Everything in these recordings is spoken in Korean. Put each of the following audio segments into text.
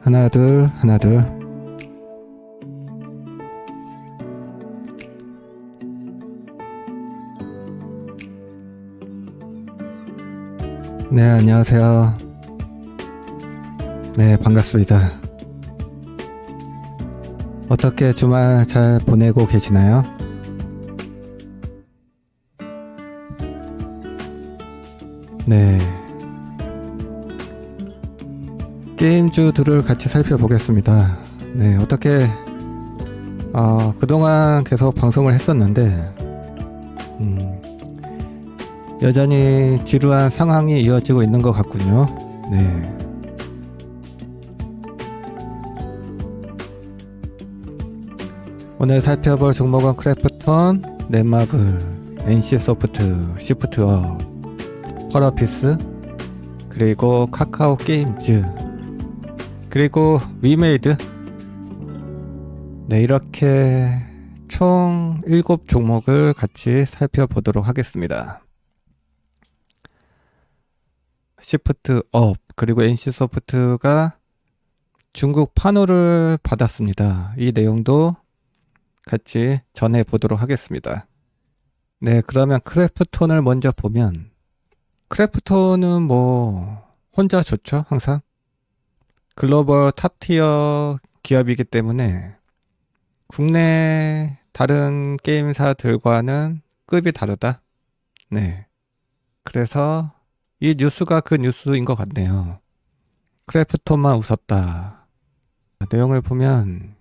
하나 둘 하나 둘 네, 안녕하세요. 네, 반갑습니다. 어떻게 주말 잘 보내고 계시나요? 네. 게임주들을 같이 살펴보겠습니다. 네, 어떻게, 어, 그동안 계속 방송을 했었는데, 음, 여전히 지루한 상황이 이어지고 있는 것 같군요. 네. 오늘 살펴볼 종목은 크래프톤, 넷마블, NC소프트, 시프트업, 펄어피스, 그리고 카카오 게임즈, 그리고 위메이드. 네, 이렇게 총 7종목을 같이 살펴보도록 하겠습니다. 시프트 업 그리고 NC소프트가 중국 판호를 받았습니다. 이 내용도 같이 전해 보도록 하겠습니다. 네, 그러면 크래프톤을 먼저 보면 크래프톤은 뭐 혼자 좋죠, 항상. 글로벌 탑티어 기업이기 때문에 국내 다른 게임사들과는 급이 다르다. 네. 그래서 이 뉴스가 그 뉴스인 것 같네요. 크래프톤만 웃었다. 내용을 보면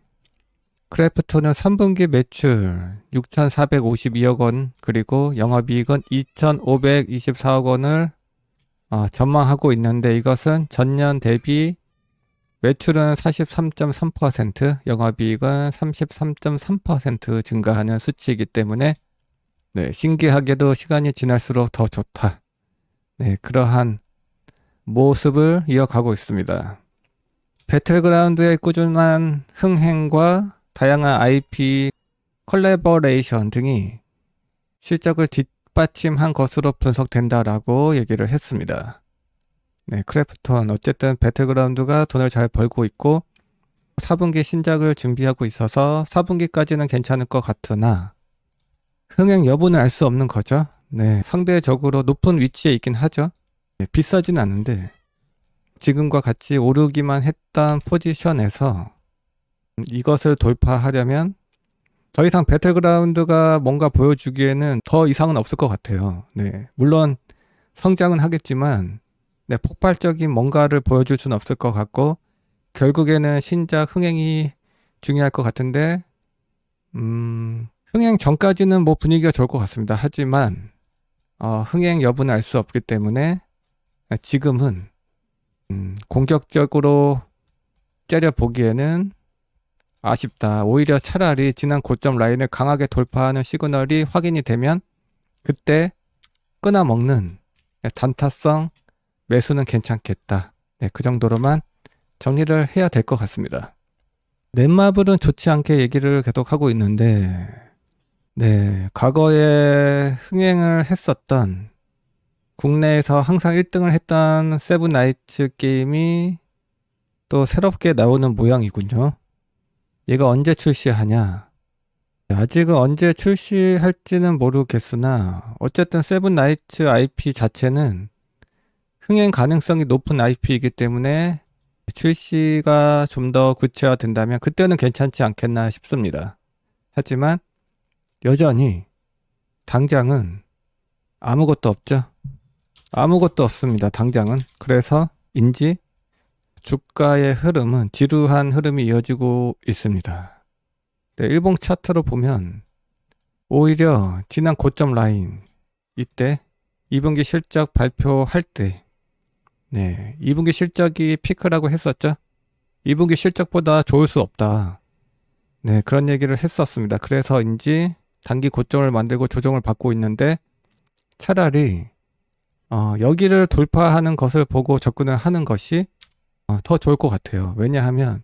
크래프톤은 3분기 매출 6,452억 원 그리고 영업이익은 2,524억 원을 어, 전망하고 있는데 이것은 전년 대비 매출은 43.3%, 영업이익은 33.3% 증가하는 수치이기 때문에 네, 신기하게도 시간이 지날수록 더 좋다. 네, 그러한 모습을 이어가고 있습니다. 배틀그라운드의 꾸준한 흥행과 다양한 IP 컬래버레이션 등이 실적을 뒷받침한 것으로 분석된다라고 얘기를 했습니다. 네, 크래프톤 어쨌든 배틀그라운드가 돈을 잘 벌고 있고 4분기 신작을 준비하고 있어서 4분기까지는 괜찮을 것 같으나 흥행 여부는 알 수 없는 거죠. 네, 상대적으로 높은 위치에 있긴 하죠. 네, 비싸진 않은데 지금과 같이 오르기만 했던 포지션에서 이것을 돌파하려면 더 이상 배틀그라운드가 뭔가 보여주기에는 더 이상은 없을 것 같아요. 네, 물론 성장은 하겠지만 네, 폭발적인 뭔가를 보여줄 수는 없을 것 같고 결국에는 신작 흥행이 중요할 것 같은데 음, 흥행 전까지는 뭐 분위기가 좋을 것 같습니다. 하지만 어, 흥행 여부는 알 수 없기 때문에 지금은 음, 공격적으로 째려 보기에는 아쉽다. 오히려 차라리 지난 고점 라인을 강하게 돌파하는 시그널이 확인이 되면 그때 끊어먹는 단타성 매수는 괜찮겠다. 네, 그 정도로만 정리를 해야 될 것 같습니다. 넷마블은 좋지 않게 얘기를 계속 하고 있는데, 네, 과거에 흥행을 했었던 국내에서 항상 1등을 했던 세븐나이츠 게임이 또 새롭게 나오는 모양이군요. 얘가 언제 출시하냐? 아직은 언제 출시할지는 모르겠으나 어쨌든 세븐나이츠 IP 자체는 흥행 가능성이 높은 IP이기 때문에 출시가 좀 더 구체화된다면 그때는 괜찮지 않겠나 싶습니다. 하지만 여전히 당장은 아무것도 없죠. 아무것도 없습니다. 당장은. 그래서 인지 주가의 흐름은 지루한 흐름이 이어지고 있습니다. 네, 일봉 차트로 보면 오히려 지난 고점 라인 이때 2분기 실적 발표할 때 네, 2분기 실적이 피크라고 했었죠. 2분기 실적보다 좋을 수 없다. 네, 그런 얘기를 했었습니다. 그래서인지 단기 고점을 만들고 조정을 받고 있는데 차라리 어, 여기를 돌파하는 것을 보고 접근을 하는 것이 어, 더 좋을 것 같아요. 왜냐하면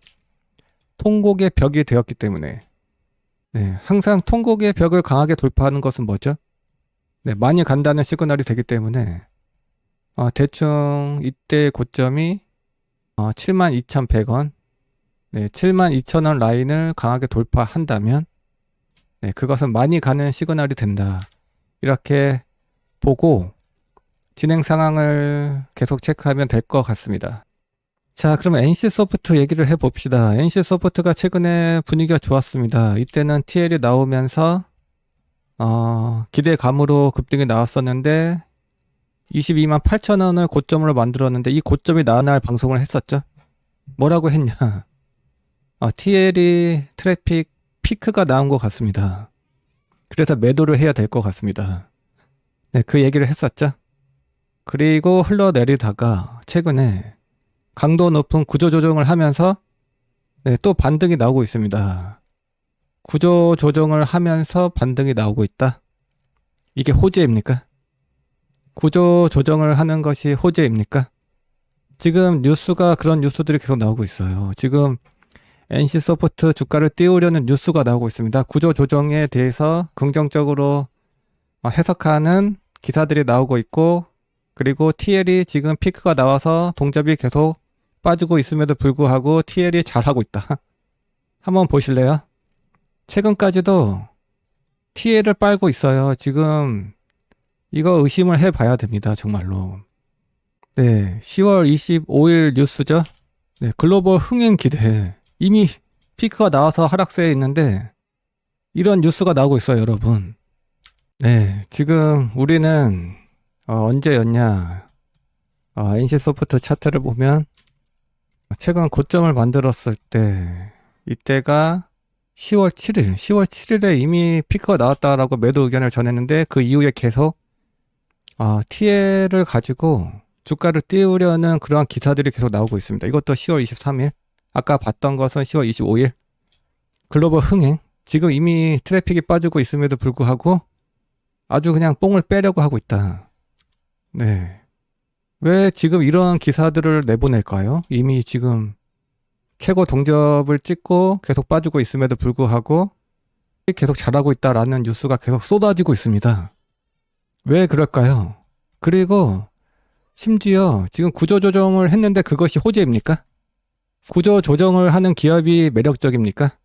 통곡의 벽이 되었기 때문에 네, 항상 통곡의 벽을 강하게 돌파하는 것은 뭐죠? 네, 많이 간다는 시그널이 되기 때문에 어, 대충 이때 고점이 어, 72,100원 네, 72,000원 라인을 강하게 돌파한다면 네, 그것은 많이 가는 시그널이 된다. 이렇게 보고 진행 상황을 계속 체크하면 될 것 같습니다. 자, 그럼 NC 소프트 얘기를 해봅시다. NC 소프트가 최근에 분위기가 좋았습니다. 이때는 TL이 나오면서 어, 기대감으로 급등이 나왔었는데 22만 8천 원을 고점으로 만들었는데 이 고점이 나온 날 방송을 했었죠. 뭐라고 했냐? 어, TL이 트래픽 피크가 나온 것 같습니다. 그래서 매도를 해야 될 것 같습니다. 네, 그 얘기를 했었죠. 그리고 흘러내리다가 최근에 강도 높은 구조 조정을 하면서 네, 또 반등이 나오고 있습니다. 구조 조정을 하면서 반등이 나오고 있다. 이게 호재입니까? 구조 조정을 하는 것이 호재입니까? 지금 뉴스가 그런 뉴스들이 계속 나오고 있어요. 지금 NC 소프트 주가를 띄우려는 뉴스가 나오고 있습니다. 구조 조정에 대해서 긍정적으로 어, 해석하는 기사들이 나오고 있고 그리고 TL이 지금 피크가 나와서 동접이 계속 빠지고 있음에도 불구하고 TL이 잘하고 있다. 한번 보실래요? 최근까지도 TL을 빨고 있어요. 지금 이거 의심을 해봐야 됩니다. 정말로. 네, 10월 25일 뉴스죠. 네, 글로벌 흥행 기대. 이미 피크가 나와서 하락세에 있는데 이런 뉴스가 나오고 있어요, 여러분. 네, 지금 우리는 어, 언제였냐? 어, NC 소프트 차트를 보면 최근 고점을 만들었을 때 이때가 10월 7일, 10월 7일에 이미 피크가 나왔다라고 매도 의견을 전했는데 그 이후에 계속 어, TL을 가지고 주가를 띄우려는 그러한 기사들이 계속 나오고 있습니다. 이것도 10월 23일. 아까 봤던 것은 10월 25일. 글로벌 흥행. 지금 이미 트래픽이 빠지고 있음에도 불구하고 아주 그냥 뽕을 빼려고 하고 있다. 네. 왜 지금 이런 기사들을 내보낼까요? 이미 지금 최고 동접을 찍고 계속 빠지고 있음에도 불구하고 계속 잘하고 있다라는 뉴스가 계속 쏟아지고 있습니다. 왜 그럴까요? 그리고 심지어 지금 구조조정을 했는데 그것이 호재입니까? 구조조정을 하는 기업이 매력적입니까?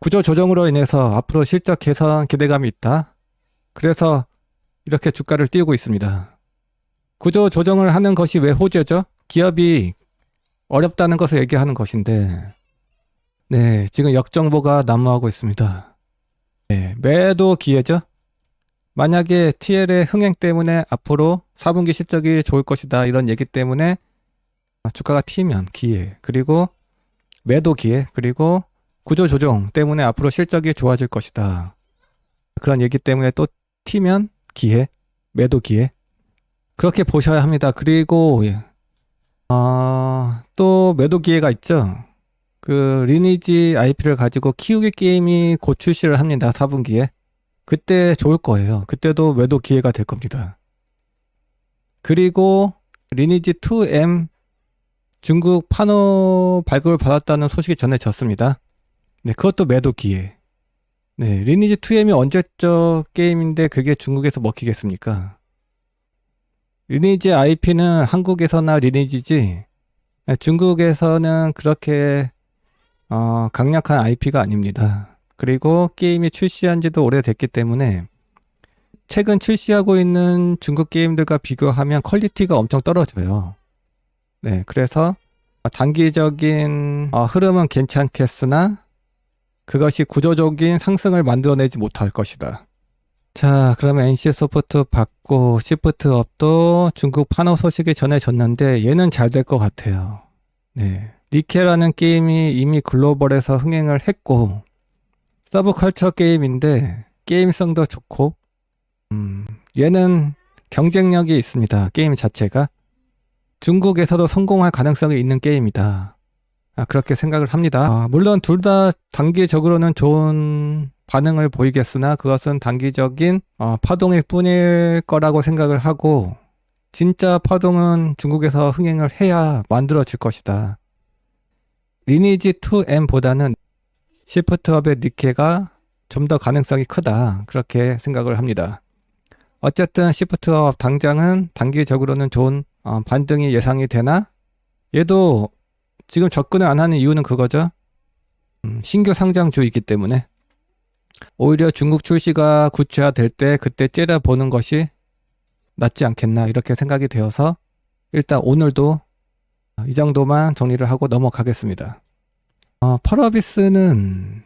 구조조정으로 인해서 앞으로 실적 개선 기대감이 있다. 그래서 이렇게 주가를 띄우고 있습니다. 구조조정을 하는 것이 왜 호재죠? 기업이 어렵다는 것을 얘기하는 것인데, 네, 지금 역정보가 난무하고 있습니다. 네, 매도 기회죠? 만약에 TL의 흥행 때문에 앞으로 4분기 실적이 좋을 것이다 이런 얘기 때문에 주가가 튀면 기회 그리고 매도 기회 그리고 구조 조정 때문에 앞으로 실적이 좋아질 것이다. 그런 얘기 때문에 또 튀면 기회 매도 기회. 그렇게 보셔야 합니다. 그리고 어, 또 매도 기회가 있죠. 그 리니지 IP를 가지고 키우기 게임이 곧 출시를 합니다. 4분기에 그때 좋을 거예요. 그때도 매도 기회가 될 겁니다. 그리고 리니지 2M 중국 판호 발급을 받았다는 소식이 전해졌습니다. 네, 그것도 매도 기회. 네, 리니지 2M이 언제적 게임인데 그게 중국에서 먹히겠습니까? 리니지 IP는 한국에서나 리니지지 네, 중국에서는 그렇게 어, 강력한 IP가 아닙니다. 그리고 게임이 출시한 지도 오래됐기 때문에 최근 출시하고 있는 중국 게임들과 비교하면 퀄리티가 엄청 떨어져요. 네, 그래서 단기적인 어, 흐름은 괜찮겠으나 그것이 구조적인 상승을 만들어내지 못할 것이다. 자, 그러면 NC 소프트 받고 시프트업도 중국 판호 소식이 전해졌는데 얘는 잘 될 것 같아요. 네. 니케라는 게임이 이미 글로벌에서 흥행을 했고 서브컬처 게임인데 게임성도 좋고 음, 얘는 경쟁력이 있습니다. 게임 자체가 중국에서도 성공할 가능성이 있는 게임이다. 아, 그렇게 생각을 합니다. 아, 물론 둘 다 단기적으로는 좋은 반응을 보이겠으나 그것은 단기적인 어, 파동일 뿐일 거라고 생각을 하고 진짜 파동은 중국에서 흥행을 해야 만들어질 것이다. 리니지 2M보다는 시프트업의 니케가 좀 더 가능성이 크다. 그렇게 생각을 합니다. 어쨌든 시프트업 당장은 단기적으로는 좋은 어, 반등이 예상이 되나 얘도 지금 접근을 안 하는 이유는 그거죠. 음, 신규 상장주이기 때문에 오히려 중국 출시가 구체화될 때 그때 째려보는 것이 낫지 않겠나 이렇게 생각이 되어서 일단 오늘도 이 정도만 정리를 하고 넘어가겠습니다. 어, 펄어비스는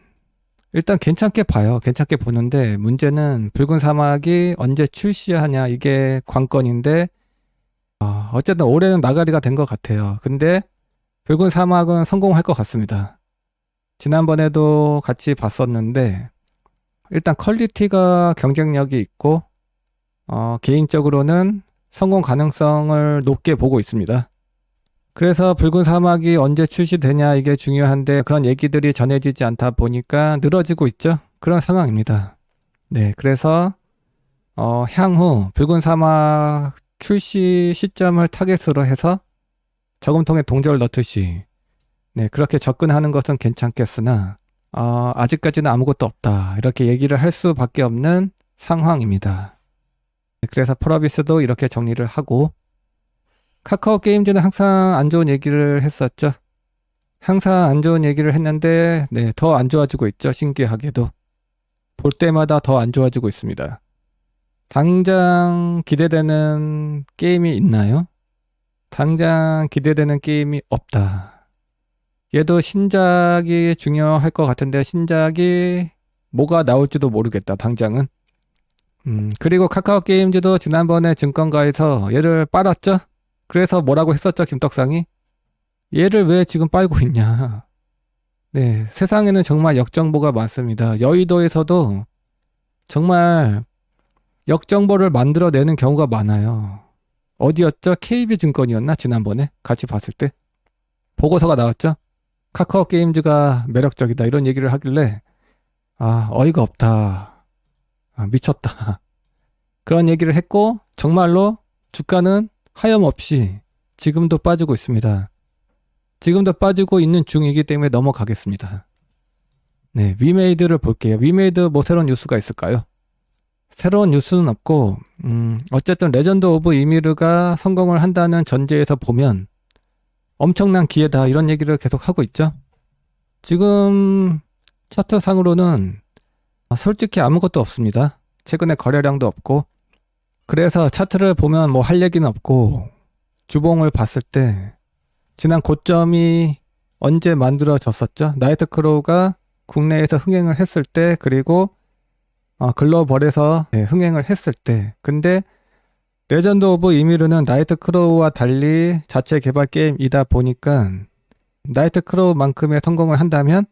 일단 괜찮게 봐요. 괜찮게 보는데 문제는 붉은 사막이 언제 출시하냐 이게 관건인데 어, 어쨌든 올해는 나가리가 된 것 같아요. 근데 붉은 사막은 성공할 것 같습니다. 지난번에도 같이 봤었는데 일단 퀄리티가 경쟁력이 있고 어, 개인적으로는 성공 가능성을 높게 보고 있습니다. 그래서 붉은 사막이 언제 출시되냐 이게 중요한데 그런 얘기들이 전해지지 않다 보니까 늘어지고 있죠. 그런 상황입니다. 네, 그래서 어, 향후 붉은 사막 출시 시점을 타겟으로 해서 저금통에 동전을 넣듯이 네, 그렇게 접근하는 것은 괜찮겠으나 어, 아직까지는 아무것도 없다. 이렇게 얘기를 할 수밖에 없는 상황입니다. 네, 그래서 펄어비스도 이렇게 정리를 하고 카카오 게임즈는 항상 안 좋은 얘기를 했었죠. 항상 안 좋은 얘기를 했는데 네, 더 안 좋아지고 있죠. 신기하게도. 볼 때마다 더 안 좋아지고 있습니다. 당장 기대되는 게임이 있나요? 당장 기대되는 게임이 없다. 얘도 신작이 중요할 것 같은데 신작이 뭐가 나올지도 모르겠다. 당장은. 음, 그리고 카카오 게임즈도 지난번에 증권가에서 얘를 빨았죠? 그래서 뭐라고 했었죠, 김떡상이? 얘를 왜 지금 빨고 있냐. 네, 세상에는 정말 역정보가 많습니다. 여의도에서도 정말 역정보를 만들어내는 경우가 많아요. 어디였죠? KB증권이었나? 지난번에 같이 봤을 때. 보고서가 나왔죠? 카카오 게임즈가 매력적이다. 이런 얘기를 하길래, 아, 어이가 없다. 아, 미쳤다. 그런 얘기를 했고, 정말로 주가는 하염없이 지금도 빠지고 있습니다. 지금도 빠지고 있는 중이기 때문에 넘어가겠습니다. 네, 위메이드를 볼게요. 위메이드 뭐 새로운 뉴스가 있을까요? 새로운 뉴스는 없고, 음, 어쨌든 레전드 오브 이미르가 성공을 한다는 전제에서 보면 엄청난 기회다 이런 얘기를 계속 하고 있죠. 지금 차트상으로는 솔직히 아무것도 없습니다. 최근에 거래량도 없고, 그래서 차트를 보면 뭐 할 얘기는 없고 주봉을 봤을 때 지난 고점이 언제 만들어졌었죠? 나이트 크로우가 국내에서 흥행을 했을 때 그리고 어, 글로벌에서 네, 흥행을 했을 때 근데 레전드 오브 이미르는 나이트 크로우와 달리 자체 개발 게임이다 보니까 나이트 크로우만큼의 성공을 한다면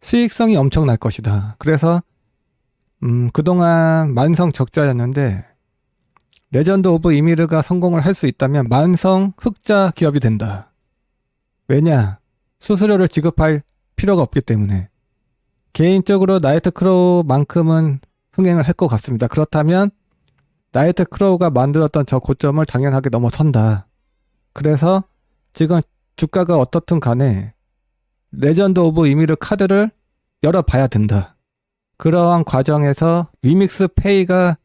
수익성이 엄청날 것이다. 그래서 음, 그동안 만성 적자였는데 레전드 오브 이미르가 성공을 할 수 있다면 만성 흑자 기업이 된다. 왜냐? 수수료를 지급할 필요가 없기 때문에. 개인적으로 나이트 크로우만큼은 흥행을 할 것 같습니다. 그렇다면 나이트 크로우가 만들었던 저 고점을 당연하게 넘어선다. 그래서 지금 주가가 어떻든 간에 레전드 오브 이미르 카드를 열어봐야 된다. 그러한 과정에서 위믹스 페이가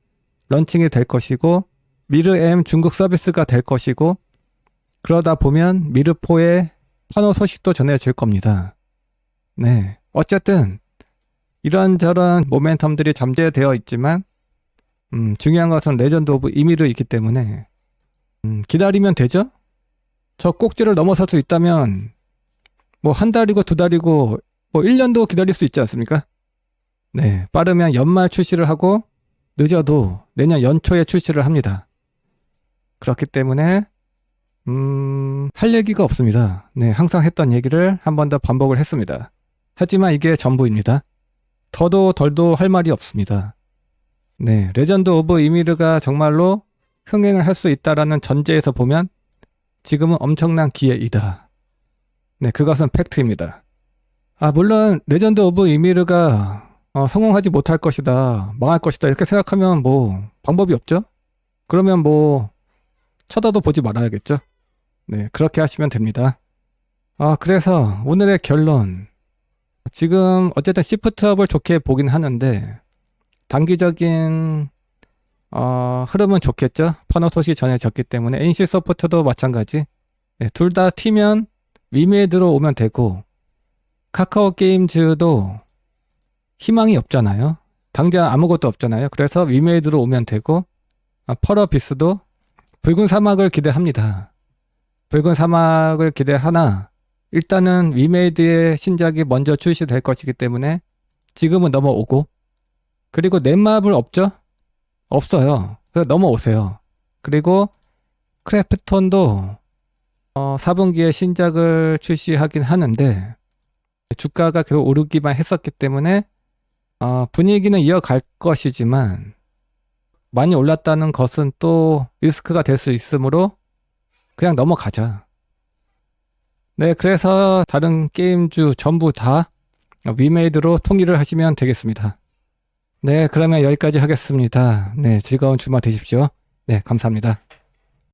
런칭이 될 것이고 미르M 중국 서비스가 될 것이고 그러다 보면 미르포의 환호 소식도 전해질 겁니다. 네. 어쨌든 이런저런 모멘텀들이 잠재되어 있지만 음, 중요한 것은 레전드 오브 이미르이기 때문에 음, 기다리면 되죠? 저 꼭지를 넘어설 수 있다면 뭐 한 달이고 두 달이고 뭐 1년도 기다릴 수 있지 않습니까? 네. 빠르면 연말 출시를 하고 늦어도 내년 연초에 출시를 합니다. 그렇기 때문에 음, 할 얘기가 없습니다. 네, 항상 했던 얘기를 한 번 더 반복을 했습니다. 하지만 이게 전부입니다. 더도 덜도 할 말이 없습니다. 네, 레전드 오브 이미르가 정말로 흥행을 할 수 있다라는 전제에서 보면 지금은 엄청난 기회이다. 네, 그것은 팩트입니다. 아, 물론 레전드 오브 이미르가 어, 성공하지 못할 것이다, 망할 것이다 이렇게 생각하면 뭐 방법이 없죠. 그러면 뭐 쳐다도 보지 말아야겠죠. 네, 그렇게 하시면 됩니다. 아, 그래서 오늘의 결론. 지금 어쨌든 시프트업을 좋게 보긴 하는데 단기적인 어, 흐름은 좋겠죠. 퍼너소시 전해졌기 때문에 NC 소프트도 마찬가지. 네, 둘 다 튀면 위메이드로 오면 되고 카카오 게임즈도 희망이 없잖아요. 당장 아무것도 없잖아요. 그래서 위메이드로 오면 되고 아, 펄어비스도 붉은 사막을 기대합니다. 붉은 사막을 기대하나 일단은 위메이드의 신작이 먼저 출시될 것이기 때문에 지금은 넘어오고 그리고 넷마블 없죠? 없어요. 그래서 넘어오세요. 그리고 크래프톤도 어, 4분기에 신작을 출시하긴 하는데 주가가 계속 오르기만 했었기 때문에 어, 분위기는 이어갈 것이지만 많이 올랐다는 것은 또 리스크가 될 수 있으므로 그냥 넘어가자. 네, 그래서 다른 게임주 전부 다 위메이드로 통일을 하시면 되겠습니다. 네, 그러면 여기까지 하겠습니다. 네, 즐거운 주말 되십시오. 네, 감사합니다.